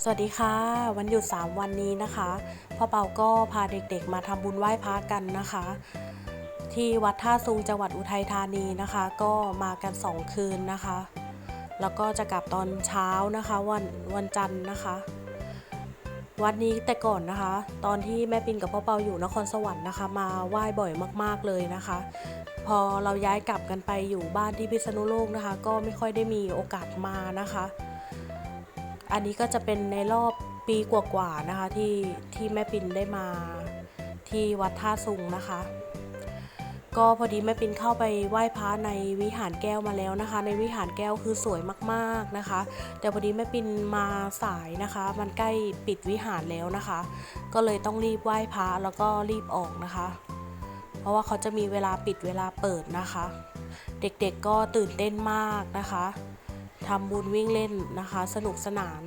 สวัสดีค่ะ วันหยุด 3 วันนี้นะคะพ่อเปาก็พาเด็กๆ มาทำบุญไหว้พระกันนะคะ ที่วัดท่าซุงจังหวัดอุทัยธานีนะคะ ก็มากัน 2 คืนนะคะ แล้วก็จะกลับตอนเช้านะคะวันวันจันทร์นะคะ วัดนี้แต่ก่อนนะคะ ตอนที่แม่ปินกับพ่อเปาอยู่นครสวรรค์นะคะ มาไหว้บ่อยมากๆเลยนะคะ พอเราย้ายกลับกันไปอยู่บ้านที่พิษณุโลกนะคะ ก็ไม่ค่อยได้มีโอกาสมานะคะ อันนี้ก็จะเป็นในรอบปีกว่าๆนะคะที่ที่แม่ปินได้มาที่วัดท่าซุงนะคะ ก็พอดีแม่ปินเข้าไปไหว้พระในวิหารแก้วมาแล้วนะคะ ในวิหารแก้วคือสวยมากๆนะคะ แต่พอดีแม่ปินมาสายนะคะ มันใกล้ปิดวิหารแล้วนะคะ ก็เลยต้องรีบไหว้พระแล้วก็รีบออกนะคะ เพราะว่าเขาจะมีเวลาปิดเวลาเปิดนะคะ เด็กๆก็ตื่นเต้นมากนะคะ ทำบุญวิ่งเล่นนะคะ สนุกสนาน